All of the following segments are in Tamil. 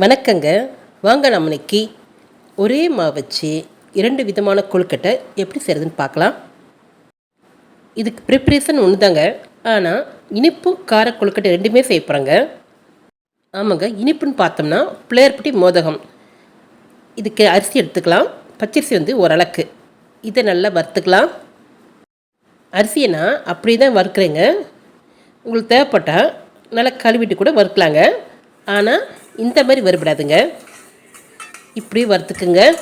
வணக்கங்க. வாங்க நம்ம இன்னைக்கு ஒரே மாவு வச்சு இரண்டு விதமான கொழுக்கட்டை எப்படி செய்கிறதுன்னு பார்க்கலாம். இதுக்கு ப்ரிப்ரேஷன் ஒன்று தாங்க ஆனால் இனிப்பு கார கொழுக்கட்டை ரெண்டுமே செய்ய போகிறேங்க ஆமாங்க இனிப்புன்னு பார்த்தோம்னா பிள்ளையர்பட்டி மோதகம். இதுக்கு அரிசி எடுத்துக்கலாம். பச்சரிசி வந்து ஓரளவுக்கு. இதை நல்லா வறுத்துக்கலாம். அரிசியை நான் அப்படியே தான் வறுக்கிறேங்க. உங்களுக்கு தேவைப்பட்டால் நல்லா கழுவிட்டு கூட வறுக்கலாங்க. ஆனால் இந்த மாதிரி வறுபடாதுங்க. இப்படி வறுத்துக்குங்க.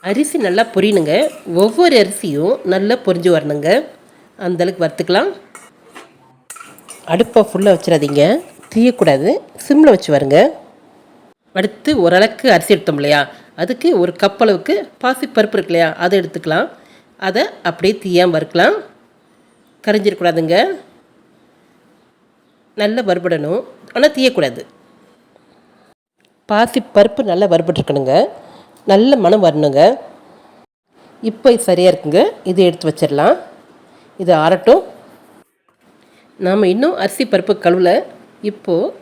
அரிசி நல்லா பொரியணுங்க ஒவ்வொரு அரிசியும் நல்லா பொரிஞ்சு வரணுங்க. அந்தளவுக்கு வறுத்துக்கலாம். அடுப்பை ஃபுல்லாக வச்சிடாதீங்க. தீயக்கூடாது. சிம்மில் வச்சு வருங்க. அடுத்து ஓரளவுக்கு அரிசி எடுத்தோம் இல்லையா? அதுக்கு ஒரு கப் அளவுக்கு பாசிப்பருப்பு இருக்கு இல்லையா? அதை எடுத்துக்கலாம். அதை அப்படியே தீயாமல் வறுக்கலாம். கரைஞ்சிடக்கூடாதுங்க. நல்லா வறுபடணும். ஆனால் தீயக்கூடாது. பாசி பருப்பு நல்லா வறுபட்டுருக்கணுங்க. நல்ல மனம் வரணுங்க. இப்போ இது சரியாக இருக்குங்க. இது எடுத்து வச்சிடலாம். இது ஆறட்டும். நாம் இன்னும் அரிசி பருப்பு கழுவில் இப்போது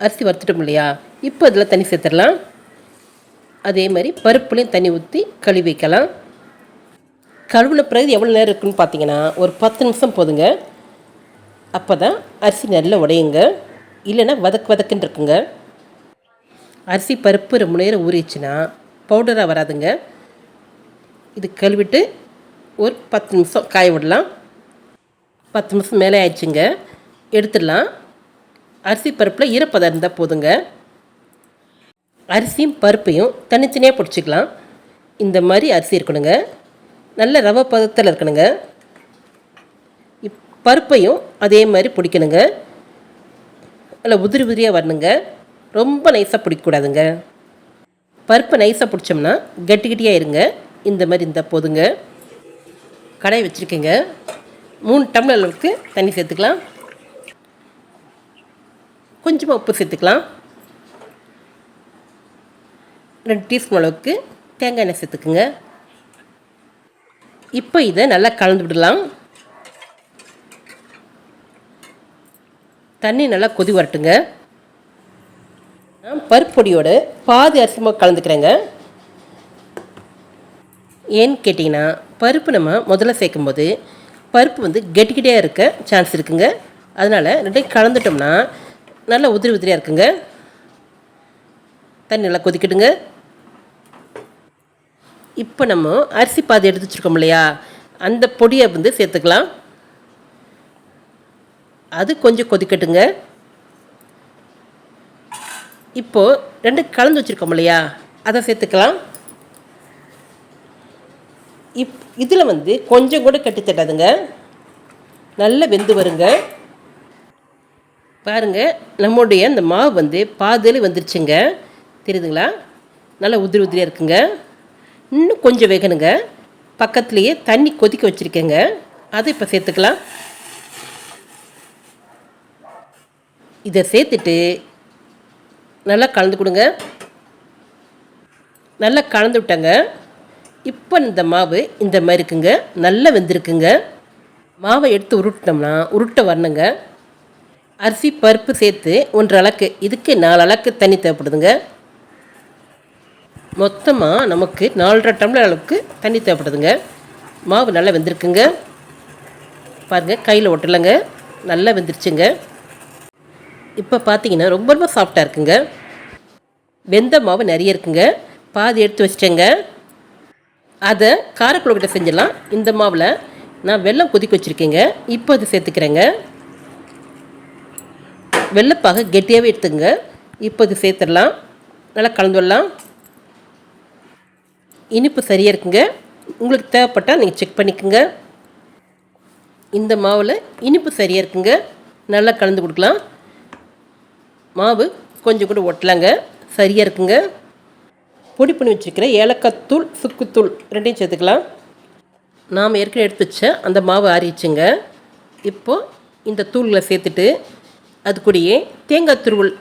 அரிசி வறுத்துட்டோம் இல்லையா? இப்போ அதில் தண்ணி சேர்த்துடலாம். அதே மாதிரி பருப்புலையும் தண்ணி ஊற்றி கழுவி வைக்கலாம். கழுவுன பிறகு எவ்வளோ நேரம் இருக்குன்னு பார்த்தீங்கன்னா ஒரு பத்து நிமிஷம் போதுங்க. அப்போ தான் அரிசி நல்லா உடையுங்க. இல்லைன்னா வதக்கு வதக்குன்னு இருக்குங்க. அரிசி பருப்பு ரொம்ப நேரம் ஊறிச்சுன்னா பவுடராக வராதுங்க. இது கழுவிட்டு ஒரு பத்து நிமிஷம் காய விடலாம். பத்து நிமிஷம் மேலே ஆயிடுச்சுங்க. எடுத்துடலாம். அரிசி பருப்பில் ஈரப்பதம் இருந்தால் போதுங்க. அரிசியும் பருப்பையும் தனித்தனியாக பிடிச்சிக்கலாம். இந்த மாதிரி அரிசி இருக்கணுங்க. நல்ல ரவை பதத்தில் இருக்கணுங்க. இப் பருப்பையும் அதே மாதிரி பிடிக்கணுங்க. நல்லா உதிரி உதிரியாக வரணுங்க. ரொம்ப நைஸாக பிடிக்கக்கூடாதுங்க. பருப்பை நைஸாக பிடிச்சோம்னா கட்டி கட்டியாக இருங்க. இந்த மாதிரி இருந்தால் போதுங்க. கடாய் வச்சுருக்கேங்க. மூணு டம்ளர் அளவுக்கு தண்ணி சேர்த்துக்கலாம். கொஞ்சமாக உப்பு சேர்த்துக்கலாம். ரெண்டு டீஸ்பூன் அளவுக்கு தேங்காய் எண்ணெய் சேர்த்துக்குங்க. இப்போ இதை நல்லா கலந்து விடலாம். தண்ணி நல்லா கொதி வரட்டுங்க. பருப்பு பொடியோட பாதி அரிசி மாவு கலந்துக்கிறேங்க. ஏன்னு கேட்டிங்கன்னா பருப்பு நம்ம முதல்ல சேர்க்கும்போது பருப்பு வந்து கெட்டிக்கிட்டே இருக்க சான்ஸ் இருக்குங்க. அதனால் ரெண்டையும் கலந்துட்டோம்னா நல்லா உதிரி உதிரியாக இருக்குங்க. தண்ணி நல்லா கொதிக்கட்டுங்க. இப்போ நம்ம அரிசி பாதி எடுத்து வச்சுருக்கோம் இல்லையா? அந்த பொடியை வந்து சேர்த்துக்கலாம். அது கொஞ்சம் கொதிக்கட்டுங்க. இப்போது ரெண்டு கலந்து வச்சுருக்கோம் இல்லையா? அதை சேர்த்துக்கலாம். இப் இதில் வந்து கொஞ்சம் கூட கட்டி தட்டாதுங்க. நல்லா வெந்து வருங்க. பாருங்கள் நம்முடைய அந்த மாவு வந்து பாதியில் வந்துருச்சுங்க. தெரியுதுங்களா? நல்லா உதிரி உதிரியாக இருக்குங்க. இன்னும் கொஞ்சம் வேகணுங்க. பக்கத்துலேயே தண்ணி கொதிக்க வச்சுருக்கேங்க. அதை இப்போ சேர்த்துக்கலாம். இதை சேர்த்துட்டு நல்லா கலந்து கொடுங்க. நல்லா கலந்து விட்டங்க. இப்போ இந்த மாவு இந்த மாதிரி இருக்குங்க. நல்லா வெந்திருக்குங்க. மாவை எடுத்து உருட்டினோம்னா உருட்ட வரணுங்க. அரிசி பருப்பு சேர்த்து ஒன்றரை அளக்கு இதுக்கு நாலு அளக்கு தண்ணி தேவைப்படுதுங்க. மொத்தமாக நமக்கு நாலரை டம்ளர் அளவுக்கு தண்ணி தேவைப்படுதுங்க. மாவு நல்லா வெந்திருக்குங்க. பாருங்கள் கையில் ஒட்டலைங்க. நல்லா வெந்துருச்சுங்க. இப்போ பார்த்தீங்கன்னா ரொம்ப ரொம்ப சாஃப்டாக இருக்குங்க. வெந்த மாவு நிறைய இருக்குங்க. பாதி எடுத்து வச்சிட்டேங்க. அதை காரக்குழுக்கிட்ட செஞ்சிடலாம். இந்த மாவில் நான் வெள்ளம் கொதிக்க வச்சுருக்கேங்க. இப்போ அது சேர்த்துக்கிறேங்க. வெள்ளப்பாக கெட்டியாகவே எடுத்துங்க இப்போ இது சேர்த்துடலாம். நல்லா கலந்துடலாம் இனிப்பு சரியாக இருக்குங்க. உங்களுக்கு தேவைப்பட்டால் நீங்கள் செக் பண்ணிக்கோங்க. இந்த மாவில் இனிப்பு சரியாக இருக்குங்க. நல்லா கலந்து கொடுக்கலாம். மாவு கொஞ்சம் கூட ஒட்டலாங்க. சரியாக இருக்குங்க. பொடி பண்ணி வச்சுருக்கிற ஏலக்காய் தூள் சுக்குத்தூள் ரெண்டையும் சேர்த்துக்கலாம். நாம் ஏற்கனவே எடுத்து வச்ச அந்த மாவு ஆறிச்சுங்க இப்போது இந்த தூளில் சேர்த்துட்டு அது கூடயே தேங்காய் துருவல்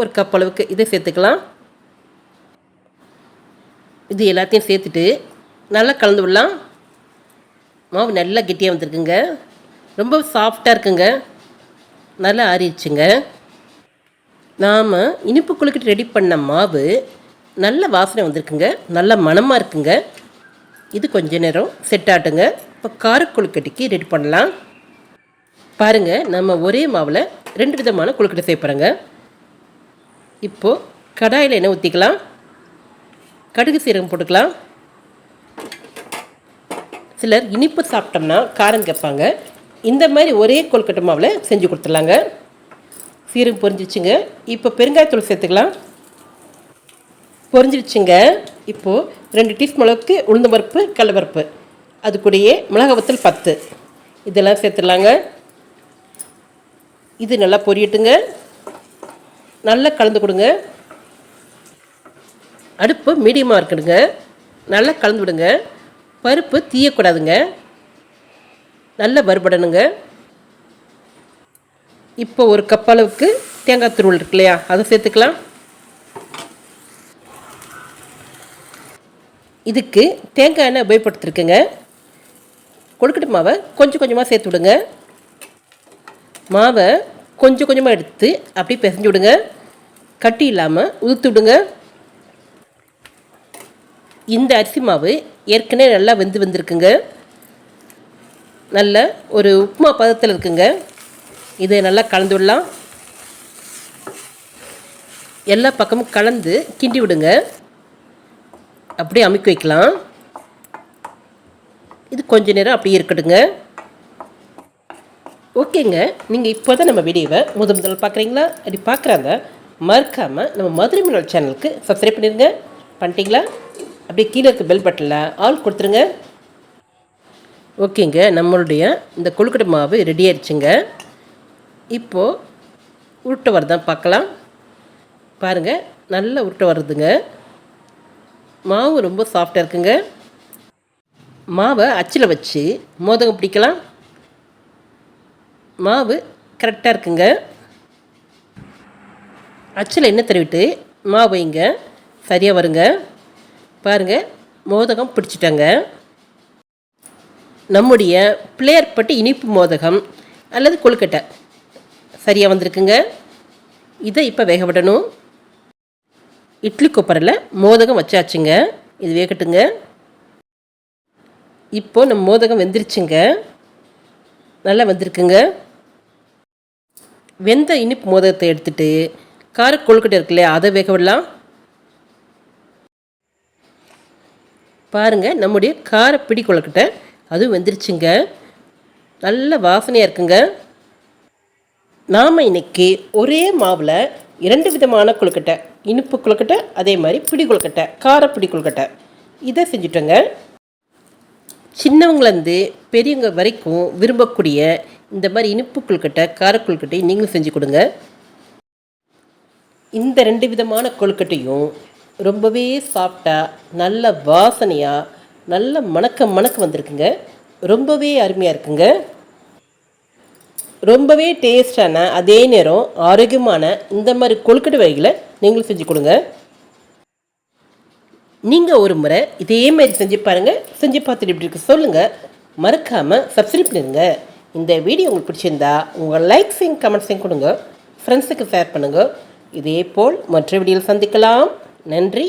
ஒரு கப் அளவுக்கு இதை சேர்த்துக்கலாம். இது எல்லாத்தையும் சேர்த்துட்டு நல்லா கலந்து விடலாம். மாவு நல்லா கெட்டியாக வந்திருக்குங்க. ரொம்ப சாஃப்டாக இருக்குங்க. நல்லா ஆறிடுச்சுங்க. நாம் இனிப்பு கொழுக்கட்டை ரெடி பண்ண மாவு நல்ல வாசனை வந்திருக்குங்க. நல்ல மணமாக இருக்குங்க. இது கொஞ்ச நேரம் செட் ஆட்டுங்க. இப்போ கார கொழுக்கட்டைக்கு ரெடி பண்ணலாம். பாருங்கள் நம்ம ஒரே மாவில் ரெண்டு விதமான கொழுக்கட்டை செய்ய இப்போது கடாயில் எண்ணெய் ஊற்றிக்கலாம் கடுகு சீரகம் போட்டுக்கலாம். சிலர் இனிப்பு சாப்பிட்டோம்னா காரம் கேட்பாங்க. இந்த மாதிரி ஒரே கொழுக்கட்டை மாவில் செஞ்சு கொடுத்துடலாங்க. சீரகம் பொரிஞ்சிச்சுங்க. இப்போ பெருங்காயத்தூள் சேர்த்துக்கலாம். பொரிஞ்சிடுச்சுங்க இப்போது ரெண்டு டீஸ்பூன் அளவுக்கு உளுந்த பருப்பு கடலப்பருப்பு. அது கூடயே மிளகாவத்தல் பத்து. இதெல்லாம் சேர்த்துடலாங்க. இது நல்லா பொரியட்டுங்க. நல்லா கலந்து கொடுங்க. அடுப்பு மீடியமாக இருக்கணுங்க. நல்லா கலந்து விடுங்க. பருப்பு தீயக்கூடாதுங்க. நல்லா வறுபடணுங்க. இப்போ ஒரு கப் அளவுக்கு தேங்காய் துருவல் இருக்கு இல்லையா? அதை சேர்த்துக்கலாம். இதுக்கு தேங்காய் எண்ணெய் உபயோகப்படுத்திருக்குங்க. கொழுக்கட்டை மாவை கொஞ்சம் கொஞ்சமாக சேர்த்து விடுங்க. மாவை கொஞ்சம் கொஞ்சமாக எடுத்து அப்படியே பிசைஞ்சு விடுங்க. கட்டி இல்லாமல் உதுத்து விடுங்க. இந்த அரிசி மாவு ஏற்கனவே நல்லா வெந்து வந்திருக்குங்க. நல்ல ஒரு உப்புமா பதத்தில் இருக்குங்க. இதை நல்லா கலந்து விடலாம் எல்லா பக்கமும் கலந்து கிண்டி விடுங்க. அப்படியே அமைக்க வைக்கலாம். இது கொஞ்ச நேரம் அப்படியே இருக்கட்டுங்க. ஓகேங்க. நீங்கள் இப்போ தான் நம்ம வீடியோவை முதல் முதல் பார்க்குறீங்களா? அப்படி பார்க்குறாங்க மறக்காமல் நம்ம மதுரை மினல் சேனலுக்கு சப்ஸ்கிரைப் பண்ணிடுங்க. பண்ணிட்டீங்களா? அப்படியே கீழே இருக்க பெல் பட்டனில் ஆல் கொடுத்துருங்க. ஓகேங்க. நம்மளுடைய இந்த கொழுக்கட்டை மாவு ரெடி ஆயிடுச்சுங்க. இப்போது உருட்டை வரதான் பார்க்கலாம். பாருங்கள் நல்லா உருட்டை வருதுங்க. மாவு ரொம்ப சாஃப்டாக இருக்குங்க. மாவை அச்சில் வச்சு மோதகம் பிடிக்கலாம். மாவு கரெக்டாக இருக்குங்க. அச்சில் எண்ணெய் தடவிட்டு மாவு வைங்க. சரியாக வருங்க. பாருங்கள் மோதகம் பிடிச்சிட்டாங்க. நம்முடைய பிள்ளையார்பட்டு இனிப்பு மோதகம் அல்லது கொழுக்கட்டை. சரியாக வந்திருக்குங்க. இதை இப்போ வேக விடணும். இட்லி கொப்பரில் மோதகம் வச்சாச்சுங்க. இது வேகட்டுங்க. இப்போது நம்ம மோதகம் வெந்துருச்சுங்க. நல்லா வந்திருக்குங்க. வெந்த இனிப்பு மோதகத்தை எடுத்துட்டு கார கொழுக்கட்டை இருக்குல்லையா அதை வேக விடலாம். பாருங்கள் நம்முடைய கார பிடி கொழுக்கட்டை அதுவும் வெந்துருச்சுங்க. நல்ல வாசனையாக இருக்குங்க. நாம் இன்னைக்கு ஒரே மாவில் இரண்டு விதமான கொழுக்கட்டை. இனிப்பு கொழுக்கட்டை அதே மாதிரி பிடி கொழுக்கட்டை கார பிடி கொழுக்கட்டை. இதை செஞ்சுட்டோங்க. சின்னவங்கலேருந்து பெரியவங்க வரைக்கும் விரும்பக்கூடிய இந்த மாதிரி இனிப்பு கொழுக்கட்டை கார கொழுக்கட்டை நீங்களும் செஞ்சு கொடுங்க. இந்த ரெண்டு விதமான கொழுக்கட்டையும் ரொம்பவே சாஃப்டாக நல்ல வாசனையாக நல்ல மணக்க மணக்க வந்திருக்குங்க. ரொம்பவே அருமையாக இருக்குங்க. ரொம்பவே டேஸ்டான அதே நேரம் ஆரோக்கியமான இந்த மாதிரி கொழுக்கட்டை வகைகளை நீங்களும் செஞ்சு கொடுங்க. நீங்கள் ஒரு முறை இதே மாதிரி செஞ்சு பாருங்கள் செஞ்சு பார்த்துட்டு இப்படி இருக்கு சொல்லுங்கள் மறக்காமல் சப்ஸ்கிரைப் பண்ணிடுங்க. இந்த வீடியோ உங்களுக்கு பிடிச்சிருந்தா உங்கள் லைக்ஸையும் கமெண்ட்ஸையும் கொடுங்க. ஃப்ரெண்ட்ஸுக்கு ஷேர் பண்ணுங்கள் இதே போல் மற்ற வீடியோவில் சந்திக்கலாம். நன்றி.